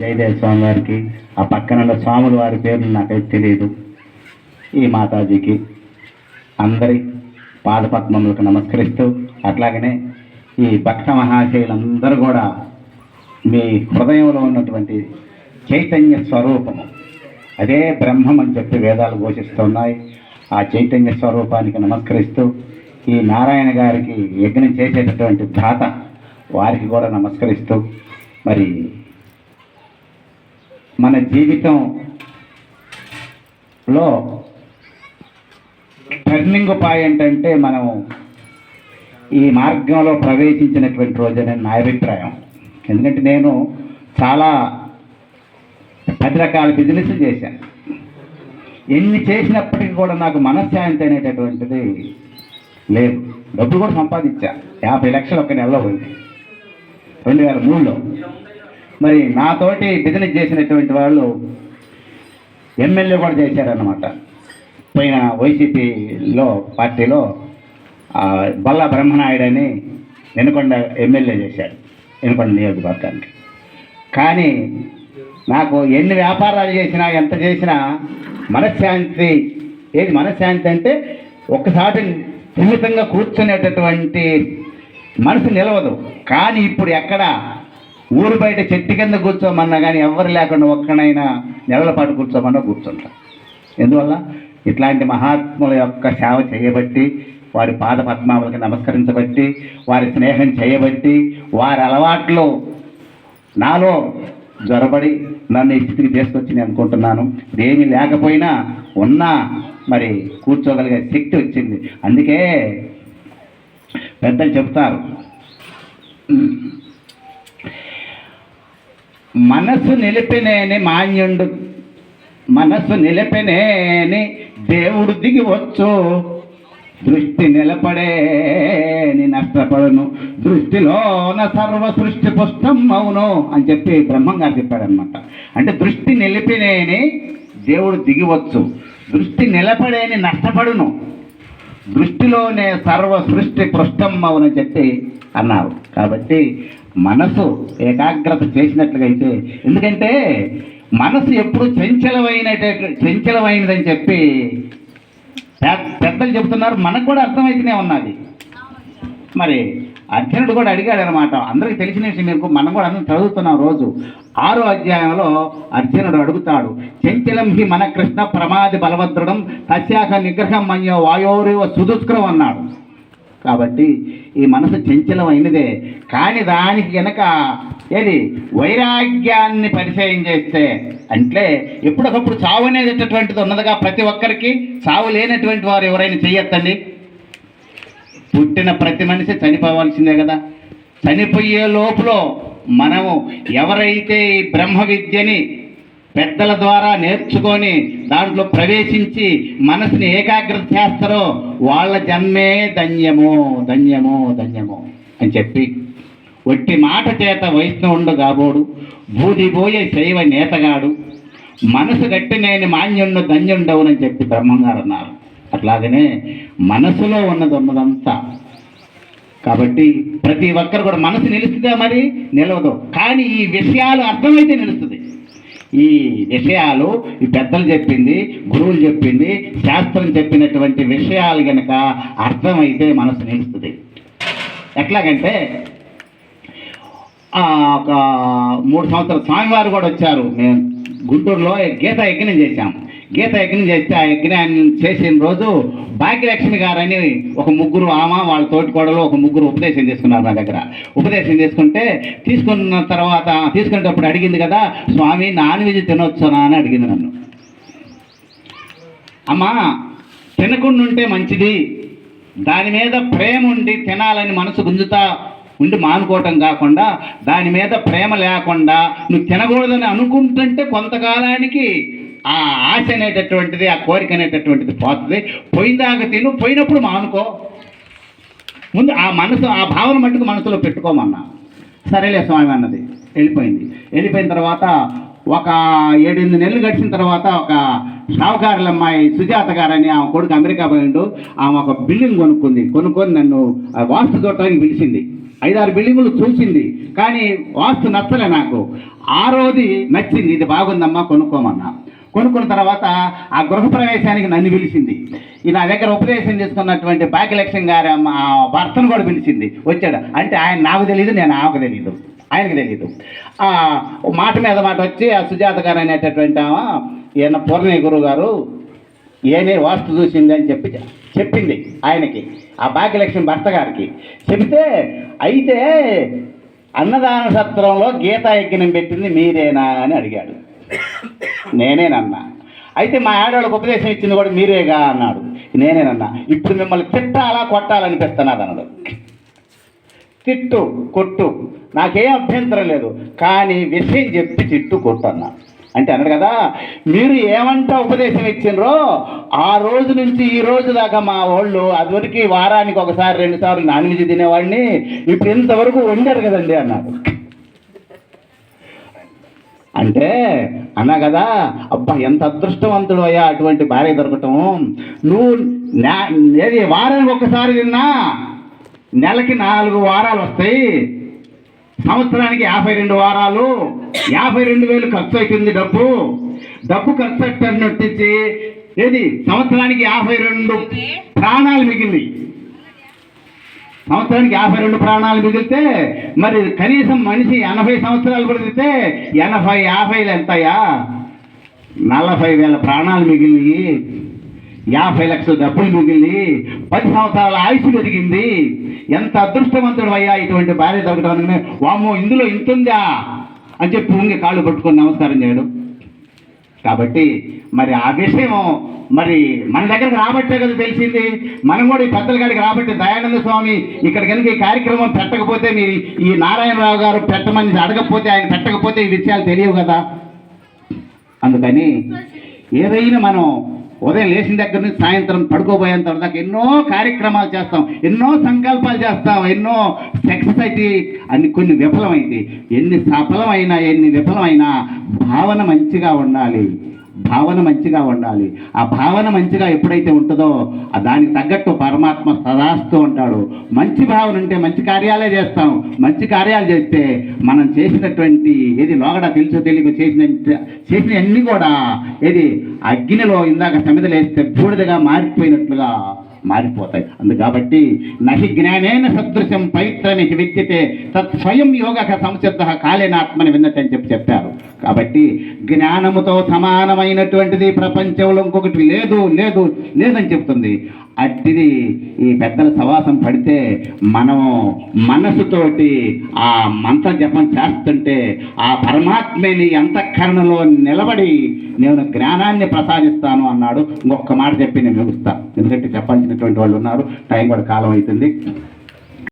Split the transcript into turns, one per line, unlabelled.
జయదేవ స్వామి వారికి ఆ పక్కన ఉన్న స్వాముల వారి పేర్లు నాకైతే తెలియదు ఈ మాతాజీకి అందరి పాదపద్మములకు నమస్కరిస్తూ అట్లాగనే ఈ భక్త మహాశయులందరూ కూడా మీ హృదయంలో ఉన్నటువంటి చైతన్య స్వరూపము. అదే బ్రహ్మం అని చెప్పి వేదాలు ఘోషిస్తున్నాయి. ఆ చైతన్య స్వరూపానికి నమస్కరిస్తూ ఈ నారాయణ గారికి యజ్ఞం చేసేటటువంటి ధాత వారికి కూడా నమస్కరిస్తూ మరి మన జీవితంలో టర్నింగ్ పాయింట్ అంటే మనం ఈ మార్గంలో ప్రవేశించినటువంటి రోజనే నా అభిప్రాయం. ఎందుకంటే నేను చాలా పది రకాల బిజినెస్ చేశాను. ఎన్ని చేసినప్పటికీ కూడా నాకు మనశ్శాంతి అనేటటువంటిది లేదు. డబ్బులు కూడా సంపాదించా. యాభై లక్షలు ఒక నెలలో పోయింది. రెండు వేల మూడులో. మరి నాతోటి బిజినెస్ చేసినటువంటి వాళ్ళు ఎమ్మెల్యే కూడా చేశారన్నమాట. పోయిన వైసీపీలో పార్టీలో బల్ల బల్లా బ్రహ్మనాయుడు అని వెనుకొండ ఎమ్మెల్యే చేశాడు వెనుకొండ నియోజకవర్గానికి. కానీ నాకు ఎన్ని వ్యాపారాలు చేసినా ఎంత చేసినా మనశ్శాంతి ఏది మనశ్శాంతి అంటే ఒక్కసారి సున్నితంగా కూర్చునేటటువంటి మనసు నిలవదు. కానీ ఇప్పుడు ఎక్కడ ఊరు బయట చెట్టు కింద కూర్చోమన్నా కానీ ఎవరు లేకుండా ఒక్కనైనా నెలల పాటు కూర్చోమన్నా కూర్చుంటాం ఎందువల్ల? ఇట్లాంటి మహాత్ముల యొక్క సేవ చేయబట్టి వారి పాద పద్మాములకు నమస్కరించబట్టి వారి స్నేహం చేయబట్టి వారి అలవాట్లు నాలో జ్వరబడి నన్ను ఈ స్థితికి తీసుకొచ్చి నేను అనుకుంటున్నాను. ఇదేమీ లేకపోయినా ఉన్నా మరి కూర్చోగలిగే శక్తి వచ్చింది. అందుకే పెద్దలు చెప్తారు మనసు నిలిపినేని మాన్యుండు. మనసు నిలిపినేని దేవుడు దిగి వచ్చు. దృష్టి నిలపడేని నష్టపడను. దృష్టిలోన సర్వ సృష్టి పుష్టం అవును అని చెప్పి బ్రహ్మంగారు చెప్పాడనమాట అంటే దృష్టి నిలిపినేని దేవుడు దిగివచ్చు దృష్టి నిలపడేని నష్టపడును. దృష్టిలోనే సర్వ సృష్టి పృష్టం అవునని చెప్పి అన్నారు. కాబట్టి మనసు ఏకాగ్రత చేసినట్లుగా అయితే ఎందుకంటే మనసు ఎప్పుడు చంచలమైనట చంచలమైనదని చెప్పి పెద్దలు చెబుతున్నారు. మనకు కూడా అర్థమైతేనే ఉన్నది. మరి అర్జునుడు కూడా అడిగాడు అనమాట అందరికీ తెలిసిన విషయం మీకు మనం కూడా అందరం చదువుతున్నాం రోజు. ఆరో అధ్యాయంలో అర్జునుడు అడుగుతాడు చంచలం హి మన కృష్ణ ప్రమాది బలభద్రుడం తస్యాక నిగ్రహం మన్యో వాయోరివ సుదుష్కరం అన్నాడు. కాబట్టి ఈ మనసు చంచలమైనదే. కానీ దానికి గనక ఏది? వైరాగ్యాన్ని పరిచయం చేస్తే అంటే ఎప్పుడొకప్పుడు చావు అనేటటువంటిది ఉన్నదిగా ప్రతి ఒక్కరికి? చావు లేనటువంటి వారు ఎవరైనా చెయ్యొద్దండి పుట్టిన ప్రతి మనిషి చనిపోవాల్సిందే కదా. చనిపోయే లోపల మనము ఎవరైతే ఈ బ్రహ్మ విద్యని పెద్దల ద్వారా నేర్చుకొని దాంట్లో ప్రవేశించి మనసుని ఏకాగ్రత చేస్తారో వాళ్ళ జన్మే ధన్యము ధన్యము ధన్యము అని చెప్పి ఒట్టి మాట చేత వైష్ణవుండు కాబోడు బూదిపోయే శైవ నేతగాడు మనసు గట్టి నేను మాన్యుండు ధన్యుండవునని చెప్పి బ్రహ్మంగారు అన్నారు అట్లాగనే మనసులో ఉన్నది ఉన్నదంతా కాబట్టి ప్రతి ఒక్కరు కూడా మనసు నిలుస్తుందా మరి? నిలవదు. కానీ ఈ విషయాలు అర్థమైతే నిలుస్తుంది. ఈ విషయాలు ఈ పెద్దలు చెప్పింది గురువులు చెప్పింది శాస్త్రం చెప్పినటువంటి విషయాలు కనుక అర్థమైతే మనసు నిలుస్తుంది ఎట్లాగంటే ఒక మూడు సంవత్సరాలు స్వామివారు కూడా వచ్చారు. మేము గుంటూరులో గీత యజ్ఞం చేశాం. గీత యజ్ఞం చేస్తే ఆ యజ్ఞాన్ని చేసిన రోజు భాగ్యలక్ష్మి గారని ఒక ముగ్గురు ఆమె వాళ్ళ తోటి కోడలు ఒక ముగ్గురు ఉపదేశం చేసుకున్నారు నా దగ్గర. ఉపదేశం చేసుకుంటే తీసుకున్న తర్వాత తీసుకునేటప్పుడు అడిగింది కదా స్వామి నాన్ వెజ్ తినొచ్చునా? అని అడిగింది నన్ను. అమ్మా తినకుండా ఉంటే మంచిది. దాని మీద ప్రేమ ఉండి తినాలని మనసు గుంజుతా ఉండి మానుకోవటం కాకుండా దాని మీద ప్రేమ లేకుండా నువ్వు తినకూడదని అనుకుంటుంటే కొంతకాలానికి ఆ ఆశ అనేటటువంటిది ఆ కోరిక అనేటటువంటిది పోతుంది. పోయిందాక తిను పోయినప్పుడు మానుకో. ముందు ఆ మనసు ఆ భావన మట్టుకు మనసులో పెట్టుకోమన్నా. సరేలే స్వామి అన్నది. వెళ్ళిపోయింది. వెళ్ళిపోయిన తర్వాత ఒక ఏడెనిమిది నెలలు గడిచిన తర్వాత ఒక షావుకారుల అమ్మాయి సుజాత గారని ఆమె కొడుకు అమెరికా పోయిండు. ఆమె ఒక బిల్డింగ్ కొనుక్కుంది. కొనుక్కొని నన్ను ఆ వాస్తు చూడటానికి పిలిచింది. ఐదారు బిల్డింగులు చూసింది. కానీ వాస్తు నచ్చలే నాకు. ఆ రోజు నచ్చింది. ఇది బాగుందమ్మా కొనుక్కోమన్నా. కొనుక్కున్న తర్వాత ఆ గృహప్రవేశానికి నన్ను పిలిచింది. ఈ నా దగ్గర ఉపదేశం చేసుకున్నటువంటి భాగ్యలక్ష్మి గారి అమ్మ భర్తను కూడా పిలిచింది. వచ్చాడు. అంటే ఆయన నాకు తెలియదు నేను ఆమెకు తెలియదు ఆయనకు తెలియదు మాట మీద మాట వచ్చి ఆ సుజాత గారు అనేటటువంటి ఆమె ఈయన పూర్ణయ్య గురువు గారు ఏనే వాస్తు చూసింది? అని చెప్పి చెప్పింది ఆయనకి ఆ భాగ్యలక్ష్మి భర్త గారికి. చెబితే అయితే అన్నదాన సత్రంలో గీతా యజ్ఞం పెట్టింది మీరేనా? అని అడిగాడు. నేనేనన్నా అయితే మా ఆడవాళ్ళకి ఉపదేశం ఇచ్చింది కూడా మీరేగా అన్నాడు. నేనేనన్నా ఇప్పుడు మిమ్మల్ని తిట్టాలా కొట్టాలనిపిస్తున్నది అన్నాడు. తిట్టు కొట్టు. నాకేం అభ్యంతరం లేదు. కానీ విషయం చెప్పి తిట్టు కొట్టు అన్నా అంటే అన్నాడు కదా మీరు ఏమంటా ఉపదేశం ఇచ్చిండ్రో ఆ రోజు నుంచి ఈ రోజు దాకా మా వాళ్ళు అదివరకు వారానికి ఒకసారి రెండుసార్లు నాన్ వెజ్ తినేవాడిని. ఇప్పుడు ఇంతవరకు వండారు కదండి అన్నాడు. అంటే అన్నా కదా అబ్బా ఎంత అదృష్టవంతుడు అయ్యా అటువంటి భార్య దొరకటం. నువ్వు ఏది వారానికి ఒక్కసారి తిన్నా నెలకి నాలుగు వారాలు వస్తాయి. సంవత్సరానికి యాభై రెండు వారాలు యాభై రెండు వేలు ఖర్చు అవుతుంది డబ్బు. డబ్బు ఖర్చు పెట్టినట్టించి ఏది సంవత్సరానికి యాభై రెండు ప్రాణాలు మిగిలింది సంవత్సరానికి యాభై రెండు ప్రాణాలు మిగిలితే మరి కనీసం మనిషి ఎనభై సంవత్సరాలు బ్రతికితే ఎనభై యాభైలు ఎంతయ్యా? నలభై వేల ప్రాణాలు మిగిలి యాభై లక్షల డబ్బులు మిగిలి పది సంవత్సరాల ఆయుష్ పెరిగింది. ఎంత అదృష్టవంతుడు అయ్యా ఇటువంటి భార్య దొరకడం వామ్మో ఇందులో ఇంతుందా? అని చెప్పి ఉంగి కాళ్ళు పట్టుకొని నమస్కారం చేయడం. కాబట్టి మరి ఆ విషయం మరి మన దగ్గరకు రాబట్టే కదా తెలిసింది. మనం కూడా ఈ పెద్దల కాడికి రాబట్టి దయానంద స్వామి ఇక్కడ కనుక ఈ కార్యక్రమం పెట్టకపోతే మీరు ఈ నారాయణరావు గారు పెట్టమని అడగకపోతే ఆయన పెట్టకపోతే ఈ విషయాలు తెలియవు కదా. అందుకని ఏదైనా మనం ఉదయం లేచిన దగ్గర నుంచి సాయంత్రం పడుకోబోయేంత దాకా ఎన్నో కార్యక్రమాలు చేస్తాం ఎన్నో సంకల్పాలు చేస్తాం ఎన్నో సక్సెస్ అయితే అన్ని కొన్ని విఫలమైంది. ఎన్ని సఫలమైనా ఎన్ని విఫలమైనా భావన మంచిగా ఉండాలి. భావన మంచిగా ఉండాలి. ఆ భావన మంచిగా ఎప్పుడైతే ఉంటుందో దానికి తగ్గట్టు పరమాత్మ సదాస్తూ ఉంటాడు. మంచి భావన ఉంటే మంచి కార్యాలే చేస్తాం. మంచి కార్యాలు చేస్తే మనం చేసినటువంటి ఏది లోగడ తెలుసు తెలియక చేసిన చేసినవన్నీ కూడా ఏది అగ్నిలో ఇందాక సమిదలేస్తే బూడిదగా మారిపోయినట్లుగా మారిపోతాయి. అందు కాబట్టి నహి జ్ఞానేన సదృశం పవిత్రమికి విద్యతే తత్ స్వయం యోగ సంసిద్ధ కాలేనాత్మని విన్నట్టు అని చెప్పి చెప్పారు. కాబట్టి జ్ఞానముతో సమానమైనటువంటిది ప్రపంచంలో ఇంకొకటి లేదు లేదు లేదని చెప్తుంది. అట్టిది ఈ పెద్దల సవాసం పడితే మనము మనసుతోటి ఆ మంత్ర జపం చేస్తుంటే ఆ పరమాత్మని అంతఃకరణలో నిలబడి నేను జ్ఞానాన్ని ప్రసాదిస్తాను అన్నాడు. ఇంకొక మాట చెప్పి నేను ముగిస్తాను ఎందుకంటే చెప్పాల్సినటువంటి వాళ్ళు ఉన్నారు. టైం కూడా కాలం అవుతుంది.